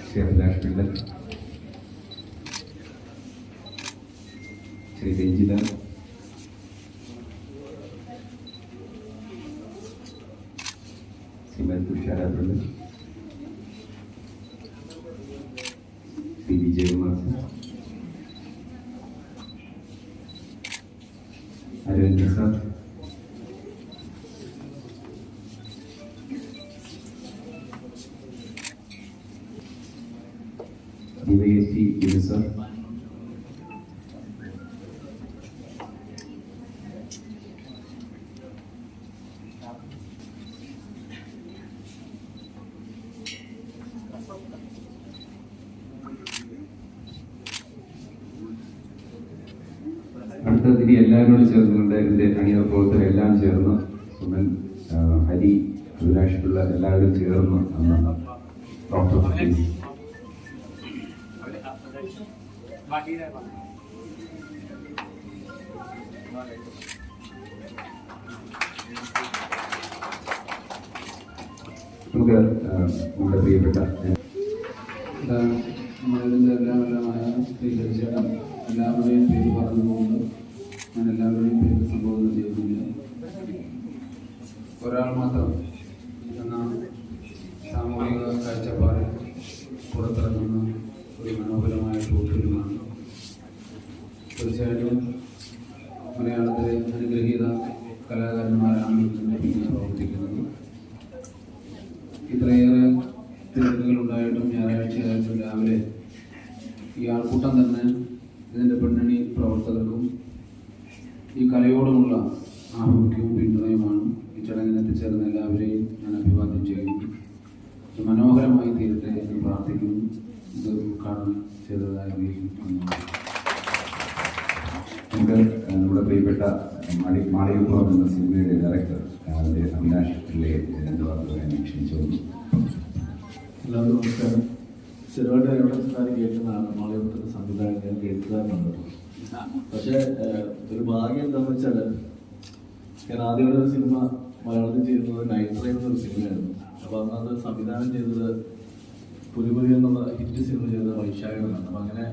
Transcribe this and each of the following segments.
Shri Abhilash Pillan Shri Ranjitha Shrimati Thushara Pillan Shri Vijayakumar sir? DYSP യൂസർ അടുത്തതിരി എല്ലാവരോടും ചേർന്നുകൊണ്ട് ഇതിന്റെ അണിയറ പ്രവർത്തകർ എല്ലാം ചേർന്ന് സുമൻ ഹരി അഭിലാഷിട്ടുള്ള എല്ലാവരും ചേർന്ന് ഡോക്ടർ നമുക്ക് നമ്മുടെ പ്രിയപ്പെട്ട നമ്മളിതിന്റെ എല്ലാം എല്ലാമായ ശ്രീ ഹരിചേട്ടൻ എല്ലാവരുടെയും പേര് പറഞ്ഞു പോകുന്നു ഞാൻ എല്ലാവരുടെയും പേര് സംബോധന ചെയ്യുന്നില്ല ഒരാൾ മാത്രം എന്ന സാമൂഹിക കാഴ്ചപ്പാടിൽ പുറത്തിറങ്ങുന്ന ഒരു മനോഹരമായ ഷോർട്ട് ഫിലിമാണ് തീർച്ചയായിട്ടും മലയാളത്തിലെ അനുഗ്രഹീത കലാകാരന്മാരാണ് പിന്നിൽ പ്രവർത്തിക്കുന്നത്. ഇത്രയേറെ തിരക്കുകൾ ഉണ്ടായിട്ടും ഞായറാഴ്ചയായിട്ടും രാവിലെ ഈ ആൾക്കൂട്ടം തന്നെ ഇതിന്റെ പിന്നണി പ്രവർത്തകർക്കും ഈ കലയോടുമുള്ള ആഭിമുഖ്യവും പിന്തുണയുമാണ് ഈ ചടങ്ങിനെത്തിച്ചേർന്ന എല്ലാവരെയും ഞാൻ അഭിവാദ്യം ചെയ്യുന്നു. മനോഹരമായി തീരട്ടെ എന്ന് പ്രാർത്ഥിക്കുന്നു. ഇത് ഉദ്ഘാടനം ചെയ്തതായി നമുക്ക് നമ്മുടെ പ്രിയപ്പെട്ട മാളി മാളികപ്പുറം എന്ന സിനിമയുടെ ഡയറക്ടർ അഭിലാഷ് പിള്ളയെ രണ്ട് വാക്കുകൾ ക്ഷണിച്ചു എല്ലാവർക്കും നമസ്കാരം. സ്ഥിരമായിട്ട് എവിടെ ചെന്നാലും കേൾക്കുന്നതാണ് മാളയപുരത്തിന്റെ സംവിധായകൻ. ഞാൻ കേൾക്കാറുണ്ട് പക്ഷേ ഒരു ഭാഗ്യം എന്താണെന്ന് വെച്ചാൽ ഞാൻ ആദ്യമായിട്ട് സിനിമ മലയാളത്തിൽ ചെയ്യുന്നത് നൈറ്റ് ഡ്രൈവ് എന്നൊരു സിനിമയായിരുന്നു. അപ്പോൾ അന്നത് സംവിധാനം ചെയ്തത് പുലിപുലി എന്നുള്ള ഹിറ്റ് സിനിമ ചെയ്തത് വൈശാഖനാണ് അപ്പം അങ്ങനെ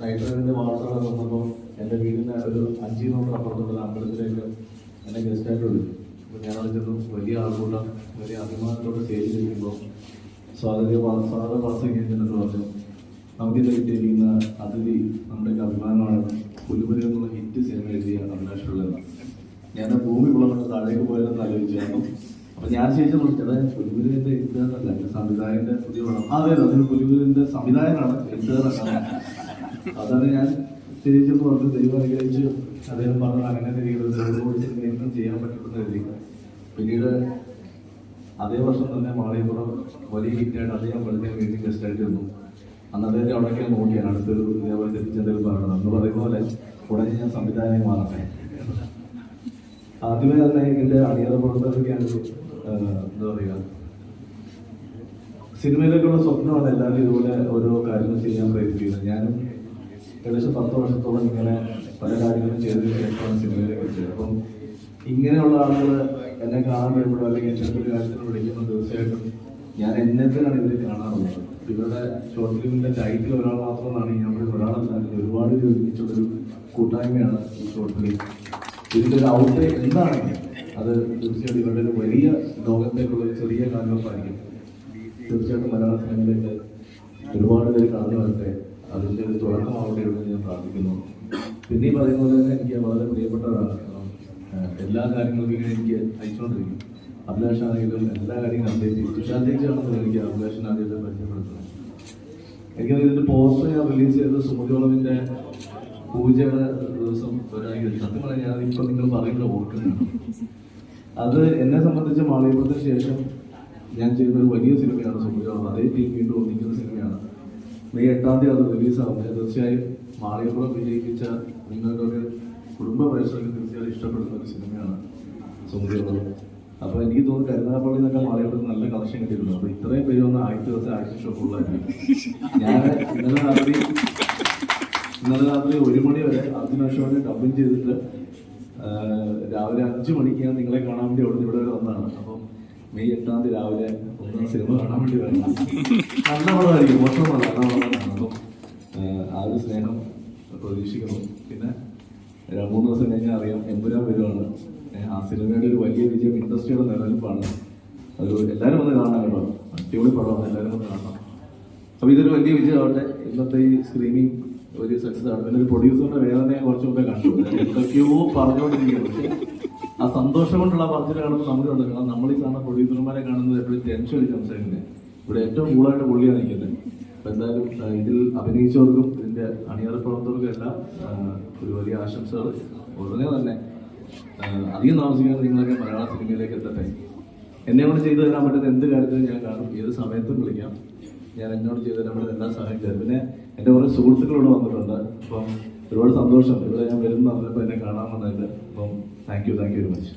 നൈറ്റ് വാർത്തകൾ വന്നപ്പോൾ എന്റെ വീടിന്റെ ഒരു അഞ്ച് കിലോമീറ്റർ അപ്പുറത്തുള്ള അമ്പലത്തിലേക്ക് എന്നെ ഗസ്റ്റായിട്ട് വിളിച്ചു. അപ്പോൾ ഞാൻ ചെന്നു വലിയ ആൾക്കൂട്ടം വലിയ അഭിമാനത്തോടെ സ്റ്റേജിലിരിക്കുമ്പോൾ സ്വാതന്ത്ര്യ സ്വാതന്ത്ര്യ പാസൊക്കെ കഴിഞ്ഞിട്ട് പറഞ്ഞു നമുക്ക് കിട്ടിയിരിക്കുന്ന അതിഥി നമ്മുടെ അഭിമാനമാണ്. പുലിപുരി എന്നുള്ള ഹിറ്റ് സിനിമ എഴുതിയ അഭിലാഷ് ഞാൻ ഭൂമി പിളർന്ന് താഴേക്ക് പോയതെന്ന് ആലോചിച്ചായിരുന്നു അപ്പൊ ഞാൻ ശേഷം ചേട്ടാ പുലിപുലിന്റെ എഴുത്തുകാരനല്ല എന്റെ സംവിധായകന്റെ പുതിയ പടം. അതെ അതിന് പുലിപുലിന്റെ സംവിധായകനാണ് എഴുത്തുകാരനാണ്. അതാണ് ഞാൻ തിരിച്ചെന്ന് പറഞ്ഞു ദൈവം അനുഗ്രഹിച്ചു അദ്ദേഹം പറഞ്ഞത് അങ്ങനെ തിരികെ ചെയ്യാൻ പറ്റുമെന്ന് പിന്നീട് അതേ വർഷം തന്നെ മാളിയപ്പുറം വലിയ ഹിറ്റായിട്ട് അദ്ദേഹം വെളുതെ വീണ്ടും ഗസ്റ്റായിട്ട് വന്നു. അന്ന് അദ്ദേഹത്തെ അവിടേക്ക് നോക്കിയാണ് അടുത്തൊരു ഇതേപോലെ തിരിച്ചെന്തെങ്കിലും പറയണം എന്ന് പറയുന്ന പോലെ ഉടനെ ഞാൻ സംവിധായകനെ മാറട്ടെ. ആദ്യമേ തന്നെ എന്റെ അണിയറ ആഹ്, എന്താ പറയുക സിനിമയിലേക്കുള്ള സ്വപ്നമാണ് എല്ലാവരും ഇതുപോലെ ഓരോ കാര്യങ്ങൾ ചെയ്യാൻ പ്രയത്നിക്കുന്നത് ഞാനും ഏകദേശം പത്ത് വർഷത്തോളം ഇങ്ങനെ പല കാര്യങ്ങളും ചെയ്തതിന് ശേഷമാണ് സിനിമയിലേക്ക് എത്തിയത് അപ്പം ഇങ്ങനെയുള്ള ആളുകൾ എന്നെ കാണാൻ വരുമ്പോഴോ അല്ലെങ്കിൽ എന്റെ ഒരു വിളിക്കുമ്പോൾ തീർച്ചയായിട്ടും ഞാൻ എന്നെ തന്നെയാണ് ഇതിൽ കാണാറുള്ളത്. ഇവരുടെ ഷോർട്ട് ഫിലിമിന്റെ ടൈറ്റിൽ ഒരാൾ മാത്രമാണ് ഞാൻ ഒരാളല്ല. ഒരുപാട് ഒരുമിച്ചുള്ളൊരു കൂട്ടായ്മയാണ് ഈ ഷോർട്ട് ഫിലിം ഇതിന്റെ ഒരു ഔട്ട് എന്താണെങ്കിലും അത് തീർച്ചയായിട്ടും ഇവരുടെ ഒരു വലിയ ലോകത്തേക്കുള്ള ഒരു ചെറിയ കാലഘട്ടമായിരിക്കും തീർച്ചയായിട്ടും മലയാള സിനിമയിലേക്ക് ഒരുപാട് പേര് കടന്നു വരട്ടെ. അതിന്റെ ഒരു തുടക്കമാവട്ടെ എന്ന് ഞാൻ പ്രാർത്ഥിക്കുന്നു. പിന്നെ ഈ പറയുന്ന പോലെ തന്നെ എനിക്ക് വളരെ പ്രിയപ്പെട്ടതാണ് എല്ലാ കാര്യങ്ങൾക്കും ഇങ്ങനെ എനിക്ക് അയച്ചുകൊണ്ടിരിക്കും അഭിലാഷാണെങ്കിലും എല്ലാ കാര്യങ്ങളും അപ്ഡേറ്റ് ചെയ്യും തുഷാന്തേക്കാണെന്ന് എനിക്ക് അഭിലാഷിനെ ആദ്യത്തെ പരിചയപ്പെടുത്തുന്നത്. എനിക്ക് ഇതിന്റെ പോസ്റ്റർ ഞാൻ റിലീസ് ചെയ്തത് സുമതിയോളവിന്റെ പൂജയുടെ ദിവസം ഒരാഴ്ച സത്യം പറഞ്ഞാൽ ഇപ്പൊ നിങ്ങൾ പറയുന്നത് ഓർക്കുന്നുണ്ട്. അത് എന്നെ സംബന്ധിച്ച് മാളികപ്പുറത്തിന് ശേഷം ഞാൻ ചെയ്തൊരു വലിയ സിനിമയാണ് സുമതിയോളം അതേ ടീം വീണ്ടും ഒന്നിക്കുന്ന സിനിമയാണ്. മെയ് എട്ടാം തീയതി അത് റിലീസാവുന്നത് തീർച്ചയായും മാളിയപ്പുറം വിജയിപ്പിച്ച നിങ്ങൾക്കൊക്കെ കുടുംബ പ്രേക്ഷകർക്ക് തീർച്ചയായും ഇഷ്ടപ്പെടുന്ന ഒരു സിനിമയാണ് സുമതിയോളം അപ്പോൾ എനിക്ക് തോന്നുന്നു കരുനാഗപ്പള്ളി നിന്നൊക്കെ മാളിയപ്പുറത്ത് നല്ല കളക്ഷൻ കിട്ടിയിട്ടുണ്ട്. അപ്പോൾ ഇത്രയും പേര് വന്ന ആഴ്ച ദിവസം ആഴ്ച ഷോ ഫുള്ളായിരുന്നു ഞാൻ ഇന്നലെ രാത്രി ഇന്നലെ രാത്രി ഒരു മണി വരെ അർജുന അശോകനെ ഡബിങ് ചെയ്തിട്ട് രാവിലെ അഞ്ചു മണിക്ക് ഞാൻ നിങ്ങളെ കാണാൻ വേണ്ടി അവിടെ ഇവിടെ വരെ വന്നതാണ്. അപ്പം മെയ് എട്ടാം തീയതി രാവിലെ ഒന്ന് സിനിമ കാണാൻ വേണ്ടി വരണം നല്ല പടമായിരിക്കും മോശമല്ല നല്ല പടമാണ് അപ്പം ആ ഒരു സ്നേഹം പ്രതീക്ഷിക്കുന്നു. പിന്നെ മൂന്ന് ദിവസം കഴിഞ്ഞാൽ അറിയാം എമ്പുരാൻ വരുവാണ്. ആ സിനിമയുടെ ഒരു വലിയ വിജയം ഇൻഡസ്ട്രിയുടെ നിലനിൽപ്പാണ് അത് എല്ലാവരും വന്ന് കാണാൻ കേട്ടോ. അടിപൊളി പടമാണ് എല്ലാവരും വന്ന് കാണണം. അപ്പോൾ ഇതൊരു വലിയ വിജയമാവട്ടെ. ഇന്നത്തെ ഈ സ്ക്രീനിങ് ഒരു സക്സസ് ആണ്. പിന്നെ ഒരു പ്രൊഡ്യൂസറിന്റെ വേദന ഞാൻ കുറച്ച് മുമ്പേ കണ്ടു. എന്തൊക്കെയോ പറഞ്ഞുകൊണ്ടിരിക്കുകയാണ് പക്ഷെ ആ സന്തോഷം കൊണ്ടുള്ള പറച്ചിൽ കാണുമ്പോൾ നമുക്ക് ഉണ്ട് കാരണം നമ്മൾ ഈ കാണുന്ന പ്രൊഡ്യൂസർമാരെ കാണുന്നത് എപ്പോഴും ടെൻഷൻ അടിച്ച് സംസാരിക്കുന്നത് ഇവിടെ ഏറ്റവും കൂടുതലായിട്ട് പുള്ളിയാണ് നിൽക്കുന്നത്. അപ്പൊ എന്തായാലും ഇതിൽ അഭിനയിച്ചവർക്കും ഇതിന്റെ അണിയറ പ്രവർത്തകർക്കും എല്ലാം ഒരു വലിയ ആശംസകൾ. ഉടനെ തന്നെ അധികം താമസിക്കാതെ നിങ്ങളൊക്കെ മലയാള സിനിമയിലേക്ക് എത്തട്ടെ. എന്നെ കൊണ്ട് ചെയ്തു തരാൻ പറ്റുന്ന എന്ത് കാര്യത്തിലും ഞാൻ കാണും. ഏത് സമയത്തും വിളിക്കാം. ഞാൻ എന്നോട് ചെയ്തു തരാൻ പറ്റുന്ന എല്ലാ സഹായം പിന്നെ എന്റെ കുറേ സുഹൃത്തുക്കൾ ഇവിടെ വന്നിട്ടുണ്ട്. അപ്പം ഒരുപാട് സന്തോഷം. ഇവിടെ ഞാൻ വരുന്ന പറഞ്ഞപ്പോൾ എന്നെ കാണാൻ വന്നതിൽ. അപ്പം thank you thank you very much